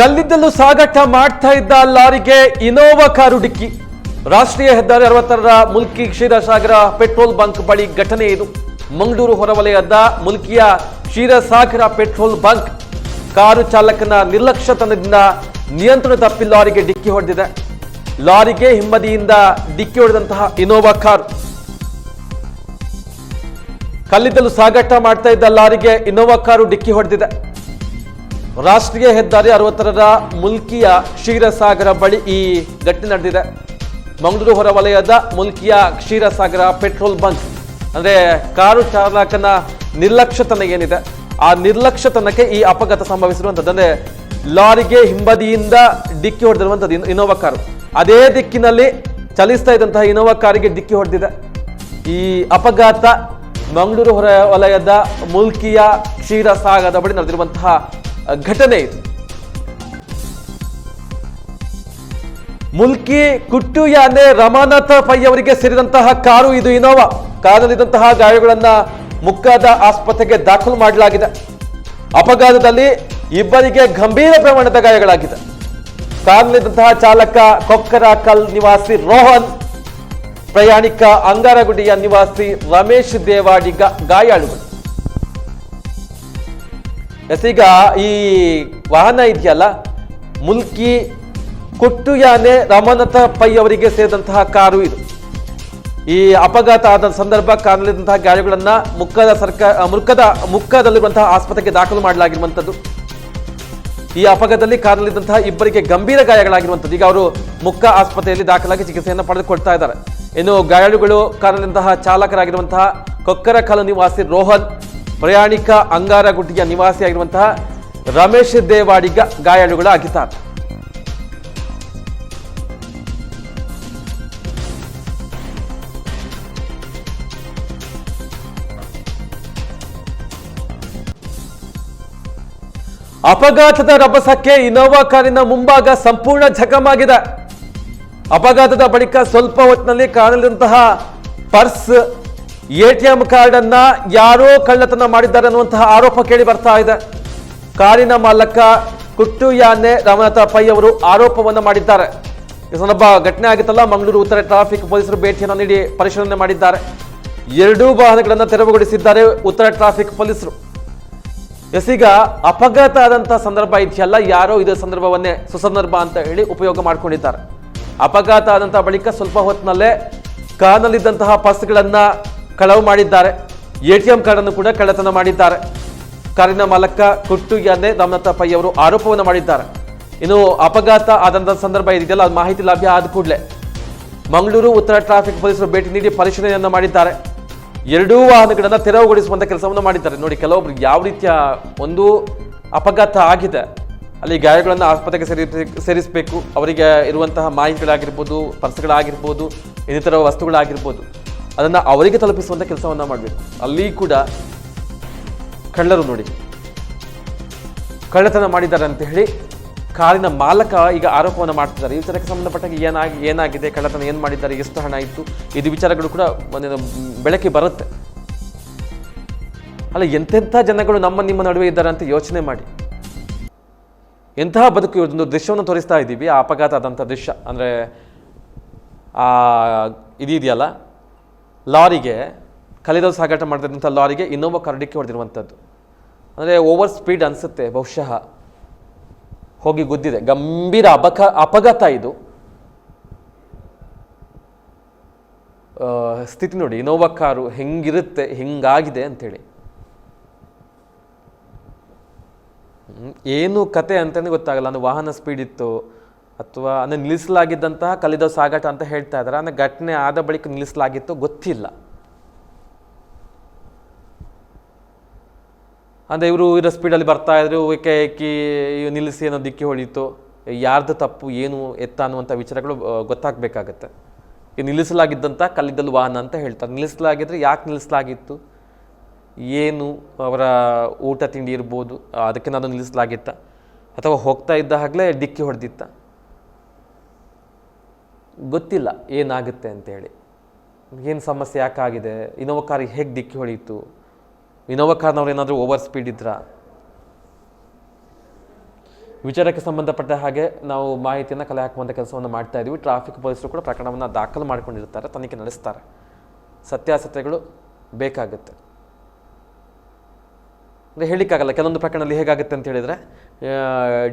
ಕಲ್ಲಿದ್ದಲು ಸಾಗಾಟ ಮಾಡ್ತಾ ಇದ್ದ ಲಾರಿಗೆ ಇನೋವಾ ಕಾರು ಡಿಕ್ಕಿ. ರಾಷ್ಟ್ರೀಯ ಹೆದ್ದಾರಿ ಅರವತ್ತರ ಮುಲ್ಕಿ ಕ್ಷೀರಸಾಗರ ಪೆಟ್ರೋಲ್ ಬಂಕ್ ಬಳಿ ಘಟನೆ ಇದು. ಮಂಗಳೂರು ಹೊರವಲಯದ ಮುಲ್ಕಿಯ ಕ್ಷೀರಸಾಗರ ಪೆಟ್ರೋಲ್ ಬಂಕ್ ಕಾರು ಚಾಲಕನ ನಿರ್ಲಕ್ಷ್ಯತನದಿಂದ ನಿಯಂತ್ರಣ ತಪ್ಪಿ ಲಾರಿಗೆ ಡಿಕ್ಕಿ ಹೊಡೆದಿದೆ. ಲಾರಿಗೆ ಹಿಂಬದಿಯಿಂದ ಡಿಕ್ಕಿ ಹೊಡೆದಂತಹ ಇನೋವಾ ಕಾರು. ಕಲ್ಲಿದ್ದಲು ಸಾಗಾಟ ಮಾಡ್ತಾ ಇದ್ದ ಲಾರಿಗೆ ಇನೋವಾ ಕಾರು ಡಿಕ್ಕಿ ಹೊಡೆದಿದೆ. ರಾಷ್ಟ್ರೀಯ ಹೆದ್ದಾರಿ ಅರವತ್ತರರ ಮುಲ್ಕಿಯ ಕ್ಷೀರಸಾಗರ ಬಳಿ ಈ ಘಟನೆ ನಡೆದಿದೆ. ಮಂಗಳೂರು ಹೊರವಲಯದ ಮುಲ್ಕಿಯ ಕ್ಷೀರಸಾಗರ ಪೆಟ್ರೋಲ್ ಬಂಕ್, ಅಂದ್ರೆ ಕಾರು ಚಾಲಕನ ನಿರ್ಲಕ್ಷ್ಯತನ ಏನಿದೆ, ಆ ನಿರ್ಲಕ್ಷ್ಯತನಕ್ಕೆ ಈ ಅಪಘಾತ ಸಂಭವಿಸಿರುವಂಥದ್ದು ಅಂದ್ರೆ ಲಾರಿಗೆ ಹಿಂಬದಿಯಿಂದ ಡಿಕ್ಕಿ ಹೊಡೆದಿರುವಂಥದ್ದು ಇನ್- ಇನೋವಾ ಕಾರು. ಅದೇ ದಿಕ್ಕಿನಲ್ಲಿ ಚಲಿಸ್ತಾ ಇದ್ದಂತಹ ಇನೋವಾ ಕಾರಿಗೆ ಡಿಕ್ಕಿ ಹೊಡೆದಿದೆ. ಈ ಅಪಘಾತ ಮಂಗಳೂರು ಹೊರ ವಲಯದ ಮುಲ್ಕಿಯ ಕ್ಷೀರಸಾಗರದ ಬಳಿ ನಡೆದಿರುವಂತಹ ಘಟನೆ ಇದು. ಮುಲ್ಕಿ ಕುಟ್ಟು ಯಾನೆ ರಮಾನಾಥ ಪೈ ಅವರಿಗೆ ಸೇರಿದಂತಹ ಕಾರು ಇದು ಇನೋವಾ. ಕಾರಲ್ಲಿದ್ದಂತಹ ಗಾಯಗಳನ್ನ ಮುಕ್ಕಾದ ಆಸ್ಪತ್ರೆಗೆ ದಾಖಲು ಮಾಡಲಾಗಿದೆ. ಅಪಘಾತದಲ್ಲಿ ಇಬ್ಬರಿಗೆ ಗಂಭೀರ ಪ್ರಮಾಣದ ಗಾಯಗಳಾಗಿದೆ ಕಾರಿನಲ್ಲಿದ್ದಂತಹ ಚಾಲಕ ಕೊಕ್ಕರಕಲ್ ನಿವಾಸಿ ರೋಹನ್, ಪ್ರಯಾಣಿಕ ಅಂಗಾರಗುಡಿಯ ನಿವಾಸಿ ರಮೇಶ್ ದೇವಾಡಿಗ ಗಾಯಾಳುಗಳು. ಈಗ ಈ ವಾಹನ ಇದೆಯಲ್ಲ? ಮುಲ್ಕಿ ಕೊಟ್ಟು ಯಾನೆ ರಾಮನಾಥ ಪೈ ಅವರಿಗೆ ಸೇರಿದಂತಹ ಕಾರು ಇದು. ಈ ಅಪಘಾತ ಆದ ಸಂದರ್ಭ ಕಾರಣದಂತಹ ಗಾಯಗಳನ್ನ ಮುಕ್ಕದ ಸರ್ಕಾರ ಮುಖದ ಮುಖದಲ್ಲಿರುವಂತಹ ಆಸ್ಪತ್ರೆಗೆ ದಾಖಲು ಮಾಡಲಾಗಿರುವಂಥದ್ದು. ಈ ಅಪಘಾತದಲ್ಲಿ ಕಾರಣಲಿದ್ದಂತಹ ಇಬ್ಬರಿಗೆ ಗಂಭೀರ ಗಾಯಗಳಾಗಿರುವಂಥದ್ದು. ಈಗ ಅವರು ಮುಕ್ಕ ಆಸ್ಪತ್ರೆಯಲ್ಲಿ ದಾಖಲಾಗಿ ಚಿಕಿತ್ಸೆಯನ್ನು ಪಡೆದುಕೊಳ್ತಾ ಇದ್ದಾರೆ. ಇನ್ನು ಗಾಯಾಳುಗಳು ಕಾರಲ್ಲಿದ್ದಂತಹ ಚಾಲಕರಾಗಿರುವಂತಹ ಕೊಕ್ಕರಕಲ ನಿವಾಸಿ ರೋಹನ್ ಪ್ರಯಾಣಿಕ ಅಂಗಾರಗುಡ್ಡಿಯ ನಿವಾಸಿಯಾಗಿರುವಂತಹ ರಮೇಶ್ ದೇವಾಡಿಗ ಗಾಯಾಳುಗಳಾಗಿದ್ದಾರೆ ಅಪಘಾತದ ರಭಸಕ್ಕೆ ಇನೋವಾ ಕಾರಿನ ಮುಂಭಾಗ ಸಂಪೂರ್ಣ ಜಖಮಾಗಿದೆ ಅಪಘಾತದ ಬಳಿಕ ಸ್ವಲ್ಪ ಹೊತ್ತಿನಲ್ಲಿ ಕಾಣಲಿರುವಂತಹ ಪರ್ಸ್ ಎಟಿಎಂ ಕಾರ್ಡ್ ಅನ್ನ ಯಾರೋ ಕಳ್ಳತನ ಮಾಡಿದ್ದಾರೆ ಅನ್ನುವಂತಹ ಆರೋಪ ಕೇಳಿ ಬರ್ತಾ ಇದೆ. ಕಾರಿನ ಮಾಲಕ ಕುಟ್ಟು ಯಾನೆ ರಾಮನಾಥ ಪೈ ಅವರು ಆರೋಪವನ್ನು ಮಾಡಿದ್ದಾರೆ. ಈ ಸಂದರ್ಭ ಘಟನೆ ಆಗಿತ್ತಲ್ಲ, ಮಂಗಳೂರು ಉತ್ತರ ಟ್ರಾಫಿಕ್ ಪೊಲೀಸರು ಭೇಟಿಯನ್ನು ನೀಡಿ ಪರಿಶೀಲನೆ ಮಾಡಿದ್ದಾರೆ. ಎರಡೂ ವಾಹನಗಳನ್ನು ತೆರವುಗೊಳಿಸಿದ್ದಾರೆ ಉತ್ತರ ಟ್ರಾಫಿಕ್ ಪೊಲೀಸರು. ಎಸ್ ಈಗ ಅಪಘಾತ ಆದಂತಹ ಸಂದರ್ಭ ಇದೆಯಲ್ಲ, ಯಾರೋ ಇದೇ ಸಂದರ್ಭವನ್ನೇ ಸುಸಂದರ್ಭ ಅಂತ ಹೇಳಿ ಉಪಯೋಗ ಮಾಡ್ಕೊಂಡಿದ್ದಾರೆ. ಅಪಘಾತ ಆದಂತಹ ಬಳಿಕ ಸ್ವಲ್ಪ ಹೊತ್ತಿನಲ್ಲೇ ಕಾರ್ನಲ್ಲಿದ್ದಂತಹ ಪರ್ಸ್ಗಳನ್ನ ಕಳವು ಮಾಡಿದ್ದಾರೆ. ಎ ಟಿ ಎಂ ಕಾರ್ಡನ್ನು ಕೂಡ ಕಳ್ಳತನ ಮಾಡಿದ್ದಾರೆ. ಕಾರಿನ ಮಾಲಕ ಕುಟ್ಟು ಯಾನೆ ರಾಮನಾಥ ಪೈ ಅವರು ಆರೋಪವನ್ನು ಮಾಡಿದ್ದಾರೆ. ಇನ್ನು ಅಪಘಾತ ಆದಂತಹ ಸಂದರ್ಭ ಇದೆಯಲ್ಲ ಅದು ಮಾಹಿತಿ ಲಭ್ಯ ಆದ ಕೂಡಲೇ. ಮಂಗಳೂರು ಉತ್ತರ ಟ್ರಾಫಿಕ್ ಪೊಲೀಸರು ಭೇಟಿ ನೀಡಿ ಪರಿಶೀಲನೆಯನ್ನು ಮಾಡಿದ್ದಾರೆ. ಎರಡೂ ವಾಹನಗಳನ್ನು ತೆರವುಗೊಳಿಸುವಂಥ ಕೆಲಸವನ್ನು ಮಾಡಿದ್ದಾರೆ. ನೋಡಿ, ಕೆಲವೊಬ್ರು ಯಾವ ರೀತಿಯ ಒಂದು ಅಪಘಾತ ಆಗಿದೆ, ಅಲ್ಲಿ ಗಾಯಗಳನ್ನು ಆಸ್ಪತ್ರೆಗೆ ಸೇರಿ ಸೇರಿಸಬೇಕು, ಅವರಿಗೆ ಇರುವಂತಹ ಮಾಹಿತಿಗಳಾಗಿರ್ಬೋದು, ಪರ್ಸ್ಗಳಾಗಿರ್ಬೋದು, ಇನ್ನಿತರ ವಸ್ತುಗಳಾಗಿರ್ಬೋದು. ಅದನ್ನು ಅವರಿಗೆ ತಲುಪಿಸುವಂಥ ಕೆಲಸವನ್ನು ಮಾಡಬೇಕು. ಅಲ್ಲಿ ಕೂಡ ಕಳ್ಳರು ನೋಡಿ. ಕಳ್ಳತನ ಮಾಡಿದ್ದಾರೆ ಅಂತ ಹೇಳಿ ಕಾರಿನ ಮಾಲಕ ಈಗ ಆರೋಪವನ್ನು ಮಾಡ್ತಿದ್ದಾರೆ. ಈ ವಿಚಾರಕ್ಕೆ ಸಂಬಂಧಪಟ್ಟಾಗ ಏನಾಗಿ, ಏನಾಗಿದೆ, ಕಳ್ಳತನ ಏನು ಮಾಡಿದ್ದಾರೆ, ಎಷ್ಟು ಹಣ ಇತ್ತು ಇದು ವಿಚಾರಗಳು ಕೂಡ ಒಂದು ಬೆಳಕಿಗೆ ಬರುತ್ತೆ. ಅಲ್ಲ, ಎಂತೆಂಥ ಜನಗಳು ನಮ್ಮ, ನಿಮ್ಮ ನಡುವೆ ಇದ್ದಾರೆ ಅಂತ ಯೋಚನೆ ಮಾಡಿ. ಎಂತಹ ಬದುಕು ಒಂದು ದೃಶ್ಯವನ್ನು ತೋರಿಸ್ತಾ ಇದ್ದೀವಿ. ಆ ಅಪಘಾತ ಆದಂಥ ದೃಶ್ಯ. ಅಂದರೆ ಇದೆಯಲ್ಲ ಲಾರಿಗೆ ಕಲಿದಲು ಸಾಗಾಟ ಮಾಡ್ತಿದ್ದಂಥ ಲಾರಿಗೆ ಇನ್ನೊಬ್ಬ ಕರಡಿಕೆ ಹೊಡೆದಿರುವಂಥದ್ದು. ಅಂದರೆ ಓವರ್ ಸ್ಪೀಡ್ ಅನಿಸುತ್ತೆ ಬಹುಶಃ. ಹೋಗಿ ಗುದ್ದಿದೆ. ಗಂಭೀರ ಅಪಘ ಅಪಘಾತ ಇದು. ಸ್ಥಿತಿ ನೋಡಿ ಇನೋವಾ ಕಾರು ಹೆಂಗಿರುತ್ತೆ ಹೆಂಗಾಗಿದೆ ಹ್ಮ್, ಏನು ಕತೆ ಅಂತಲೇ ಗೊತ್ತಾಗಲ್ಲ ಅಂದ್ರೆ ವಾಹನ ಸ್ಪೀಡ್ ಇತ್ತು. ಅಥವಾ ಅಂದರೆ ನಿಲ್ಲಿಸಲಾಗಿದ್ದಂತಹ ಕಲಿದ ಸಾಗಾಟ ಅಂತ ಹೇಳ್ತಾ ಇದ್ದಾರೆ. ಅಂದರೆ ಘಟನೆ ಆದ ಬಳಿಕ ನಿಲ್ಲಿಸಲಾಗಿತ್ತು ಗೊತ್ತಿಲ್ಲ. ಅಂದರೆ ಇವರು ಇರೋ ಸ್ಪೀಡಲ್ಲಿ ಬರ್ತಾ ಇದ್ರು, ಏಕೆ ಏಕಿ ನಿಲ್ಲಿಸಿ ಅನ್ನೋ ದಿಕ್ಕಿ ಹೊಳಿತು. ಯಾರ್ದು ತಪ್ಪು, ಏನು ಎತ್ತ ಅನ್ನುವಂಥ ವಿಚಾರಗಳು ಗೊತ್ತಾಗಬೇಕಾಗತ್ತೆ. ಈ ನಿಲ್ಲಿಸಲಾಗಿದ್ದಂಥ ಕಲ್ಲಿದ್ದಲು ವಾಹನ ಅಂತ ಹೇಳ್ತಾರೆ. ನಿಲ್ಲಿಸಲಾಗಿದ್ರೆ ಯಾಕೆ ನಿಲ್ಲಿಸಲಾಗಿತ್ತು? ಏನು ಅವರ ಊಟ ತಿಂಡಿ ಇರ್ಬೋದು, ಅದಕ್ಕೆ ನಾನು ನಿಲ್ಲಿಸಲಾಗಿತ್ತ? ಅಥವಾ ಹೋಗ್ತಾ ಇದ್ದಾಗಲೇ ಡಿಕ್ಕಿ ಹೊಡೆದಿತ್ತ? ಗೊತ್ತಿಲ್ಲ ಏನಾಗುತ್ತೆ ಅಂತೇಳಿ. ಏನು ಸಮಸ್ಯೆ ಯಾಕಾಗಿದೆ? ಇನೋವಾ ಕಾರಿಗೆ ಹೇಗೆ ಡಿಕ್ಕಿ ಹೊಡೀತು ಇನೋವಾ ಕಾರ್ನವ್ರು ಏನಾದರೂ ಓವರ್ ಸ್ಪೀಡ್ ಇದ್ರಾ? ವಿಚಾರಕ್ಕೆ ಸಂಬಂಧಪಟ್ಟ ಹಾಗೆ ನಾವು ಮಾಹಿತಿಯನ್ನು ಕಲೆ ಹಾಕುವಂಥ ಕೆಲಸವನ್ನು ಮಾಡ್ತಾ ಇದ್ದೀವಿ ಟ್ರಾಫಿಕ್ ಪೊಲೀಸರು ಕೂಡ ಪ್ರಕರಣವನ್ನು ದಾಖಲು ಮಾಡಿಕೊಂಡಿರ್ತಾರೆ, ತನಿಖೆ ನಡೆಸ್ತಾರೆ. ಸತ್ಯಾಸತ್ಯಗಳು ಬೇಕಾಗುತ್ತೆ. ಅಂದರೆ ಹೇಳಿಕ್ಕಾಗಲ್ಲ, ಕೆಲವೊಂದು ಪ್ರಕರಣದಲ್ಲಿ ಹೇಗಾಗುತ್ತೆ ಅಂತ ಹೇಳಿದರೆ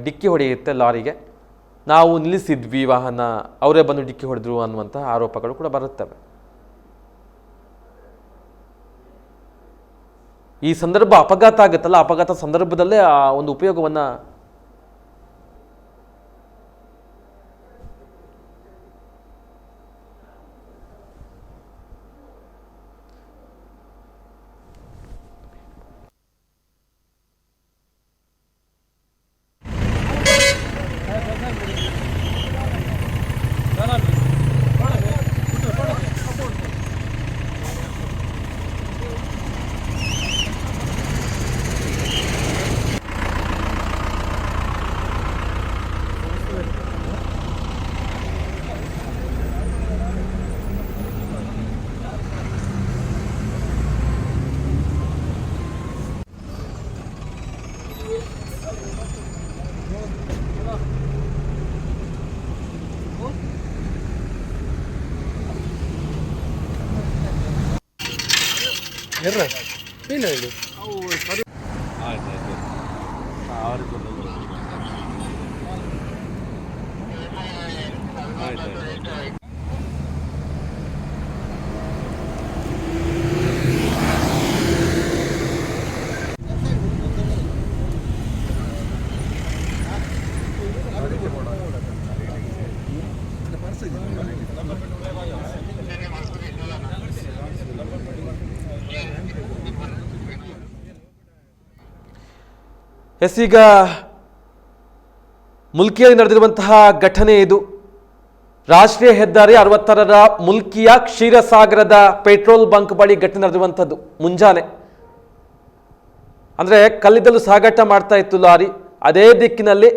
ಡಿಕ್ಕಿ ಹೊಡೆಯುತ್ತೆ ಲಾರಿಗೆ. ನಾವು ನಿಲ್ಲಿಸಿದ್ವಿ ವಾಹನ ಅವರೇ ಬಂದು ಡಿಕ್ಕಿ ಹೊಡೆದ್ರು ಅನ್ನುವಂಥ ಆರೋಪಗಳು ಕೂಡ ಬರುತ್ತವೆ. ಈ ಸಂದರ್ಭ ಅಪಘಾತ ಆಗುತ್ತಲ್ಲ, ಅಪಘಾತ ಸಂದರ್ಭದಲ್ಲೇ ಆ ಒಂದು ಉಪಯೋಗವನ್ನು தான் ಎರ್ರ ಏನು ಹೇಳಿ ಅವು ಸರಿ ಆಯ್ತು ಆಯ್ತು ಆರು ಎಸ್ ಈಗ ಮುಲ್ಕಿಯಲ್ಲಿ ನಡೆದಿರುವಂತಹ ಘಟನೆ ಇದು. ರಾಷ್ಟ್ರೀಯ ಹೆದ್ದಾರಿ ಅರವತ್ತರರ ಮುಲ್ಕಿಯ ಕ್ಷೀರಸಾಗರದ ಪೆಟ್ರೋಲ್ ಬಂಕ್ ಬಳಿ ಘಟನೆ ನಡೆದಿರುವಂಥದ್ದು, ಮುಂಜಾನೆ. ಅಂದರೆ ಕಲ್ಲಿದ್ದಲು ಸಾಗಾಟ ಮಾಡ್ತಾ ಇತ್ತು ಲಾರಿ. ಅದೇ ದಿಕ್ಕಿನಲ್ಲಿ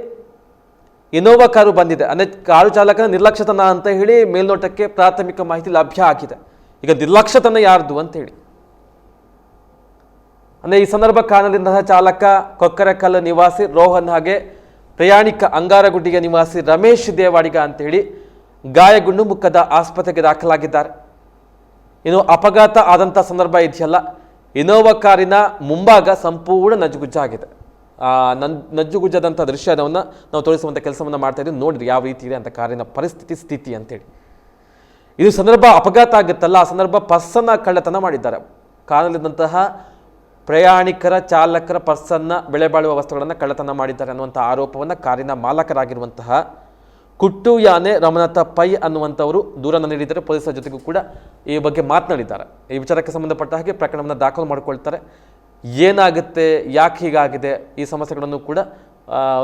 ಇನೋವಾ ಕಾರು ಬಂದಿದೆ. ಅಂದರೆ ಕಾರು ಚಾಲಕನ ನಿರ್ಲಕ್ಷ್ಯತನ ಅಂತ ಹೇಳಿ ಮೇಲ್ನೋಟಕ್ಕೆ ಪ್ರಾಥಮಿಕ ಮಾಹಿತಿ ಲಭ್ಯ ಆಗಿದೆ. ಈಗ ನಿರ್ಲಕ್ಷ್ಯತನ ಯಾರ್ದು ಅಂತ ಹೇಳಿ. ಅಂದರೆ ಈ ಸಂದರ್ಭ ಕಾರಣದಿಂದ ಚಾಲಕ ಕೊಕ್ಕರಕಲ್ಲು ನಿವಾಸಿ ರೋಹನ್ ಹಾಗೆ ಪ್ರಯಾಣಿಕ ಅಂಗಾರಗುಡ್ಡಿಗೆ ನಿವಾಸಿ ರಮೇಶ್ ದೇವಾಡಿಗ ಅಂತೇಳಿ ಗಾಯಗೊಂಡು ಮುಖದ ಆಸ್ಪತ್ರೆಗೆ ದಾಖಲಾಗಿದ್ದಾರೆ. ಇನ್ನು ಅಪಘಾತ ಆದಂಥ ಸಂದರ್ಭ ಇದೆಯಲ್ಲ, ಇನೋವಾ ಕಾರಿನ ಮುಂಭಾಗ ಸಂಪೂರ್ಣ ನಜ್ಜುಗುಜ್ಜಾಗಿದೆ ಆ, ನನ್ ನಜ್ಜುಗುಜ್ಜಾದಂಥ ದೃಶ್ಯವನ್ನು ನಾವು ತೋರಿಸುವಂಥ ಕೆಲಸವನ್ನು ಮಾಡ್ತಾ ಇದ್ದೀವಿ. ನೋಡಿರಿ ಯಾವ ರೀತಿ ಇದೆ ಅಂತ ಕಾರಿನ ಪರಿಸ್ಥಿತಿ, ಸ್ಥಿತಿ ಅಂತೇಳಿ. ಇದು ಸಂದರ್ಭ ಅಪಘಾತ ಆಗುತ್ತಲ್ಲ, ಆ ಸಂದರ್ಭ ಪರ್ಸನ್ನ ಕಳ್ಳತನ ಮಾಡಿದ್ದಾರೆ. ಕಾರಣಲ್ಲಿದ್ದಂತಹ ಪ್ರಯಾಣಿಕರ, ಚಾಲಕರ, ಪರ್ಸನ್ನ ಬೆಳೆ ಬಾಳುವ ವಸ್ತುಗಳನ್ನು ಕಳ್ಳತನ ಮಾಡಿದ್ದಾರೆ ಅನ್ನುವಂಥ ಆರೋಪವನ್ನು ಕಾರಿನ ಮಾಲಕರಾಗಿರುವಂತಹ ಕುಟ್ಟು ಯಾನೆ ರಮನಾಥ ಪೈ ಅನ್ನುವಂಥವರು ದೂರನ್ನು ನೀಡಿದ್ದಾರೆ. ಪೊಲೀಸರ ಜೊತೆಗೂ ಕೂಡ ಈ ಬಗ್ಗೆ ಮಾತನಾಡಿದ್ದಾರೆ ಈ ವಿಚಾರಕ್ಕೆ ಸಂಬಂಧಪಟ್ಟ ಹಾಗೆ ಪ್ರಕರಣವನ್ನು ದಾಖಲು ಮಾಡಿಕೊಳ್ತಾರೆ. ಏನಾಗುತ್ತೆ? ಯಾಕೆ ಹೀಗಾಗಿದೆ? ಈ ಸಮಸ್ಯೆಗಳನ್ನು ಕೂಡ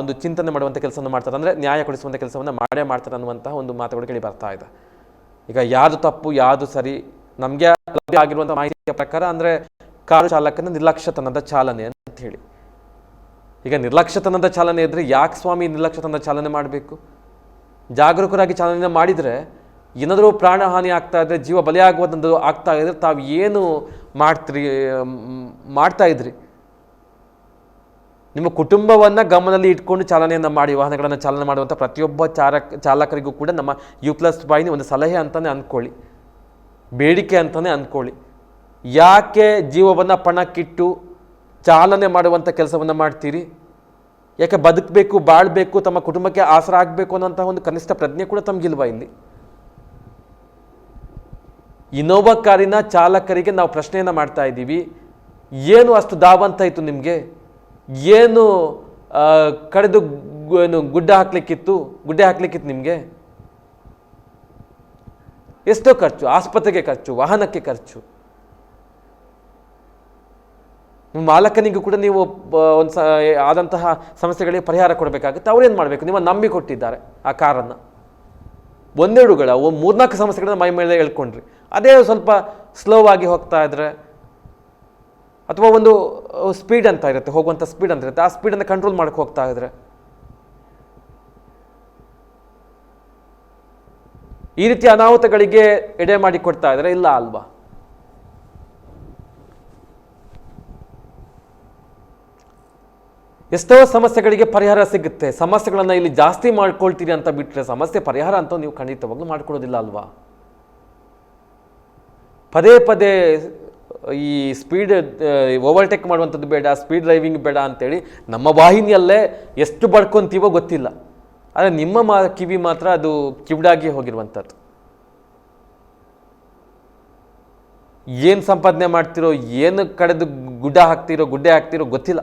ಒಂದು ಚಿಂತನೆ ಮಾಡುವಂಥ ಕೆಲಸವನ್ನು ಮಾಡ್ತಾರೆ. ಅಂದರೆ ನ್ಯಾಯ ಕೊಡಿಸುವಂಥ ಕೆಲಸವನ್ನು ಮಾಡೇ ಮಾಡ್ತಾರೆ ಅನ್ನುವಂತಹ ಒಂದು ಮಾತುಗಳು ಕೇಳಿ ಬರ್ತಾ ಇದೆ. ಈಗ ಯಾವುದು ತಪ್ಪು, ಯಾವುದು ಸರಿ? ನಮಗೆ ಲಭ್ಯ ಆಗಿರುವಂಥ ಮಾಹಿತಿಯ ಪ್ರಕಾರ ಅಂದರೆ ಕಾರು ಚಾಲಕನ ನಿರ್ಲಕ್ಷ್ಯತನದ ಚಾಲನೆ ಅಂತ ಹೇಳಿ. ಈಗ ನಿರ್ಲಕ್ಷ್ಯತನದ ಚಾಲನೆ ಇದ್ದರೆ ಯಾಕೆ ಸ್ವಾಮಿ ನಿರ್ಲಕ್ಷ್ಯತನದ ಚಾಲನೆ ಮಾಡಬೇಕು? ಜಾಗರೂಕರಾಗಿ ಚಾಲನೆ ಮಾಡಿದರೆ ಏನಾದರೂ ಪ್ರಾಣಹಾನಿ ಆಗ್ತಾ ಇದ್ರೆ, ಜೀವ ಬಲಿಯಾಗುವಂಥದ್ದು ಆಗ್ತಾ ಇದ್ರೆ ತಾವು ಏನು ಮಾಡ್ತೀರಿ ಮಾಡ್ತಾ ಇದ್ರಿ? ನಿಮ್ಮ ಕುಟುಂಬವನ್ನು ಗಮನದಲ್ಲಿ ಇಟ್ಕೊಂಡು ಚಾಲನೆಯನ್ನು ಮಾಡಿ, ವಾಹನಗಳನ್ನು ಚಾಲನೆ ಮಾಡುವಂಥ ಪ್ರತಿಯೊಬ್ಬ ಚಾಲಕ ಚಾಲಕರಿಗೂ ಕೂಡ ನಮ್ಮ ಯು ಪ್ಲಸ್ ಬಾಯಿನಿ ಒಂದು ಸಲಹೆ ಅಂತಲೇ ಅಂದ್ಕೊಳ್ಳಿ ಬೇಡಿಕೆ ಅಂತಲೇ ಅಂದ್ಕೊಳ್ಳಿ ಯಾಕೆ ಜೀವವನ್ನು ಪಣಕ್ಕಿಟ್ಟು ಚಾಲನೆ ಮಾಡುವಂಥ ಕೆಲಸವನ್ನು ಮಾಡ್ತೀರಿ? ಯಾಕೆ ಬದುಕಬೇಕು, ಬಾಳಬೇಕು, ತಮ್ಮ ಕುಟುಂಬಕ್ಕೆ ಆಸರ ಆಗಬೇಕು ಅನ್ನೋಂಥ ಒಂದು ಕನಿಷ್ಠ ಪ್ರಜ್ಞೆ ಕೂಡ ತಮಗಿಲ್ವ ಇಲ್ಲಿ? ಇನೋವಾ ಕಾರಿನ ಚಾಲಕರಿಗೆ ನಾವು ಪ್ರಶ್ನೆಯನ್ನು ಮಾಡ್ತಾ ಇದ್ದೀವಿ. ಏನು ಅಷ್ಟು ದಾವಂತ ಇತ್ತು ನಿಮಗೆ? ಏನು ಕಡಿದು ಏನು, ಗುಡ್ಡ ಹಾಕ್ಲಿಕ್ಕಿತ್ತು? ಗುಡ್ಡೆ ಹಾಕ್ಲಿಕ್ಕಿತ್ತು ನಿಮಗೆ? ಎಷ್ಟೋ ಖರ್ಚು, ಆಸ್ಪತ್ರೆಗೆ ಖರ್ಚು, ವಾಹನಕ್ಕೆ ಖರ್ಚು. ಮಾಲಕನಿಗೂ ಕೂಡ ನೀವು ಒಂದು ಸ ಆದಂತಹ ಸಮಸ್ಯೆಗಳಿಗೆ ಪರಿಹಾರ ಕೊಡಬೇಕಾಗುತ್ತೆ. ಅವ್ರೇನು ಮಾಡಬೇಕು? ನಿಮ್ಮ ನಂಬಿ ಕೊಟ್ಟಿದ್ದಾರೆ ಆ ಕಾರನ್ನು. ಒಂದೆರಡುಗಳ ಒಂದು ಮೂರ್ನಾಲ್ಕು ಸಮಸ್ಯೆಗಳನ್ನ ಮೈ ಮೇಲೆ ಹೇಳ್ಕೊಂಡ್ರಿ ಅದೇ ಸ್ವಲ್ಪ ಸ್ಲೋ ಆಗಿ ಹೋಗ್ತಾ ಇದ್ರೆ, ಅಥವಾ ಒಂದು ಸ್ಪೀಡ್ ಅಂತ ಇರುತ್ತೆ ಹೋಗುವಂಥ ಸ್ಪೀಡ್ ಅಂತ ಇರುತ್ತೆ. ಆ ಸ್ಪೀಡನ್ನು ಕಂಟ್ರೋಲ್ ಮಾಡಕ್ಕೆ ಹೋಗ್ತಾ ಇದ್ರೆ, ಈ ರೀತಿ ಅನಾಹುತಗಳಿಗೆ ಎಡೆ ಮಾಡಿ ಕೊಡ್ತಾ ಇದ್ರೆ ಇಲ್ಲ ಅಲ್ವಾ? ಎಷ್ಟೋ ಸಮಸ್ಯೆಗಳಿಗೆ ಪರಿಹಾರ ಸಿಗುತ್ತೆ. ಸಮಸ್ಯೆಗಳನ್ನು ಇಲ್ಲಿ ಜಾಸ್ತಿ ಮಾಡ್ಕೊಳ್ತೀರಿ ಅಂತ ಬಿಟ್ಟರೆ ಸಮಸ್ಯೆ ಪರಿಹಾರ ಅಂತ ನೀವು ಖಂಡಿತವಾಗ್ಲೂ ಮಾಡ್ಕೊಳ್ಳೋದಿಲ್ಲ ಅಲ್ವಾ? ಪದೇ ಪದೇ ಈ ಸ್ಪೀಡ್ ಓವರ್ಟೇಕ್ ಮಾಡುವಂಥದ್ದು ಬೇಡ ಸ್ಪೀಡ್ ಡ್ರೈವಿಂಗ್ ಬೇಡ ಅಂತೇಳಿ ನಮ್ಮ ವಾಹಿನಿಯಲ್ಲೇ ಎಷ್ಟು ಬಡ್ಕೊಂತೀವೋ ಗೊತ್ತಿಲ್ಲ. ಆದರೆ ನಿಮ್ಮ ಮಾ, ಕಿವಿ ಮಾತ್ರ ಅದು ಕಿವಿಡಾಗಿ ಹೋಗಿರುವಂಥದ್ದು. ಏನು ಸಂಪಾದನೆ ಮಾಡ್ತಿರೋ, ಏನು ಕಡೆದು ಗುಡ್ಡ ಹಾಕ್ತಿರೋ, ಗುಡ್ಡೆ ಹಾಕ್ತಿರೋ ಗೊತ್ತಿಲ್ಲ.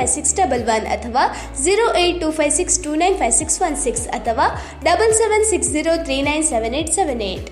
six double one ಅಥವಾ zero eight two five six two nine five six one six ಅಥವಾ double seven six zero three nine seven eight seven eight